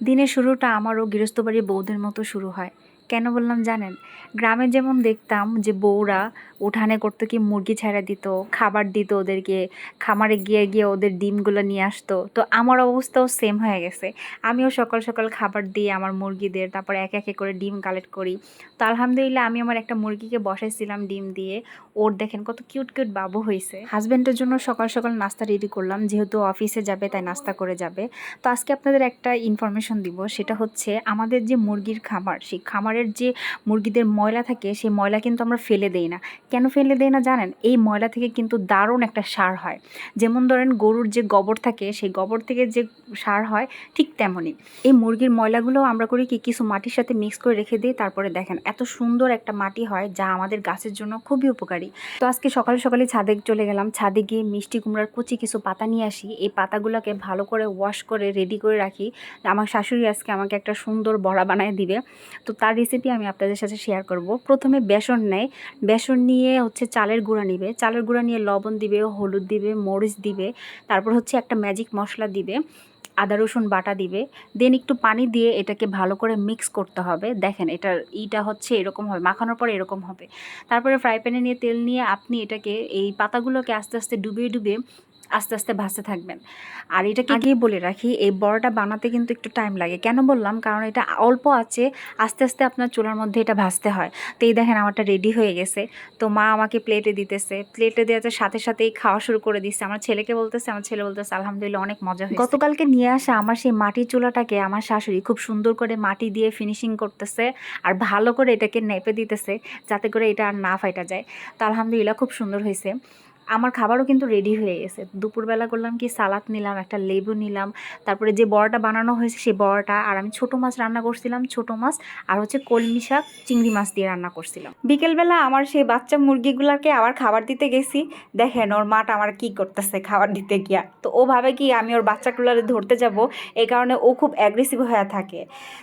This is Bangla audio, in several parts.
দিনের শুরুটা আমারও গৃহস্থবাড়ির বউদের মতো শুরু হয়। কেন বললাম জানেন? গ্রামে যেমন দেখতাম যে বউরা উঠানে করতো কি মুরগি ছেড়ে দিত, খাবার দিত ওদেরকে, খামারে গিয়ে গিয়ে ওদের ডিমগুলো নিয়ে আসতো। তো আমার অবস্থাও সেম হয়ে গেছে। আমিও সকাল সকাল খাবার দিই আমার মুরগিদের তারপর এক একে করে ডিম কালেক্ট করি। তো আলহামদুলিল্লাহ আমি আমার একটা মুরগিকে বসাইছিলাম ডিম দিয়ে। ওর দেখেন কত কিউট কিউট বাবু হয়েছে হাজব্যান্ডের জন্য সকাল সকাল নাস্তা রেডি করলাম, যেহেতু অফিসে যাবে, তাই নাস্তা করে যাবে। তো আজকে আপনাদের একটা ইনফরমেশন দিব, সেটা হচ্ছে আমাদের যে মুরগির খামার, সেই খামারের যে মুরগিদের ময়লা থাকে, সেই ময়লা কিন্তু আমরা ফেলে দেই না। কেন ফেলে দেই না জানেন? এই ময়লা থেকে কিন্তু দারুণ একটা সার হয়। যেমন ধরেন গরুর যে গোবর থাকে, সেই গোবর থেকে যে সার হয়, ঠিক তেমনই। এই মুরগির ময়লাগুলো আমরা করি কি, কিছু মাটির সাথে মিক্স করে রেখে দিই, তারপরে দেখেন এত সুন্দর একটা মাটি হয়, যা আমাদের গাছের জন্য খুবই উপকারী। তো আজকে সকালে সকালে ছাদে চলে গেলাম। ছাদে গিয়ে মিষ্টি কুমড়ার কুচি কিছু পাতা নিয়ে আসি। এই পাতাগুলোকে ভালো করে ওয়াশ করে রেডি করে রাখি। আমার শাশুড়ি আজকে আমাকে একটা সুন্দর বড়া বানায় দিবে। তো তার রেসিপি আমি আপনাদের সাথে শেয়ার করব। প্রথমে বেসন নেয়। বেসন নিয়ে হচ্ছে চালের গুঁড়া নিবে। চালের গুঁড়া নিয়ে লবণ দিবে, হলুদ দিবে, মরিচ দিবে, তারপর হচ্ছে একটা ম্যাজিক মশলা দিবে, আদা, রসুন বাটা দিবে। দেন একটু পানি দিয়ে এটাকে ভালো করে মিক্স করতে হবে। দেখেন এটার ইটা হচ্ছে এরকম হবে, মাখানোর পরে এরকম হবে। তারপরে ফ্রাই প্যানে নিয়ে তেল নিয়ে আপনি এটাকে, এই পাতাগুলোকে আস্তে আস্তে ডুবিয়ে ডুবিয়ে আস্তে আস্তে ভাজতে থাকবেন। আর এটাকে আগেই বলে রাখি এই বড়াটা বানাতে কিন্তু একটু টাইম লাগে। কেন বললাম? কারণ এটা অল্প আছে আস্তে আস্তে আপনার চুলার মধ্যে এটা ভাজতে হয়। তো এই দেখেন আমারটা রেডি হয়ে গেছে। তো মা আমাকে প্লেটে দিতেছে। প্লেটে দেওয়াতে সাথে সাথেই খাওয়া শুরু করে দিচ্ছে। আমার ছেলেকে বলতেছে আমার ছেলে বলতেছে আলহামদুলিল্লাহ অনেক মজা হয়েছে। গতকালকে নিয়ে আসা আমার সেই মাটির চুলাটাকে আমার শাশুড়ি খুব সুন্দর করে মাটি দিয়ে ফিনিশিং করতেছে আর ভালো করে এটাকে নেপে দিতেছে যাতে করে এটা আর না ফাইটা যায়। তো আলহামদুলিল্লাহ খুব সুন্দর হয়েছে। আমার খাবারও কিন্তু রেডি হয়ে গেছে। দুপুরবেলা করলাম কি সালাদ নিলাম, একটা লেবু নিলাম, তারপরে যে বড়াটা বানানো হয়েছে সেই বড়াটা, আর আমি ছোটো মাছ রান্না করছিলাম, ছোটো মাছ, আর হচ্ছে কলমি শাক, চিংড়ি মাছ দিয়ে রান্না করছিলাম। বিকেলবেলা আমার সেই বাচ্চা মুরগিগুলোকে আবার খাবার দিতে গেছি। দেখেন ওর মাটা আমার কি করতেছে খাবার দিতে গিয়া। তো ও ভাবে কি আমি ওর বাচ্চাগুলোরে ধরতে যাব, এই কারণে ও খুব অ্যাগ্রেসিভ হয়ে থাকে।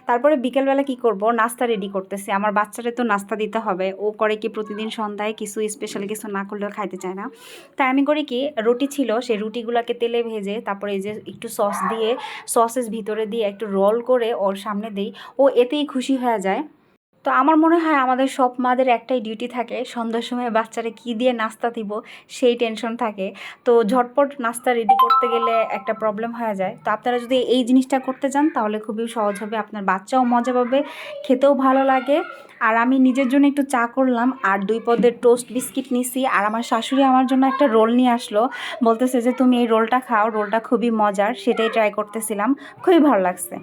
তারপরে বিকেলবেলা কি করব, নাস্তা রেডি করতেছে। আমার বাচ্চারে তো নাস্তা দিতে হবে। ও করে কি প্রতিদিন সন্ধ্যায় কিছু স্পেশাল কিছু না করলেও খাইতে চায় না। তাই আমি করি কি, রুটি ছিল, সেই রুটিগুলোকে তেলে ভেজে তারপরে এই যে একটু সস দিয়ে সসের ভিতরে দিয়ে একটু রোল করে ওর সামনে দিই, ও এতেই খুশি হয়ে যায়। তো আমার মনে হয় আমাদের সব মাদের একটাই ডিউটি থাকে, সন্ধ্যার সময় বাচ্চারা কি দিয়ে নাস্তা দিব সেই টেনশন থাকে। তো ঝটপট নাস্তা রেডি করতে গেলে একটা প্রবলেম হয়ে যায়। তো আপনারা যদি এই জিনিসটা করতে চান, তাহলে খুবই সহজ হবে। আপনার বাচ্চাও মজা পাবে, খেতেও ভালো লাগে। আর আমি নিজের জন্য একটু চা করলাম, আর দুই পদের টোস্ট বিস্কিট নিছি। আর আমার শাশুড়ি আমার জন্য একটা রোল নিয়ে আসলো। বলতেছে যে, তুমি এই রোলটা খাও রোলটা খুবই মজার। সেটাই ট্রাই করতেছিলাম। খুবই ভালো লাগছে।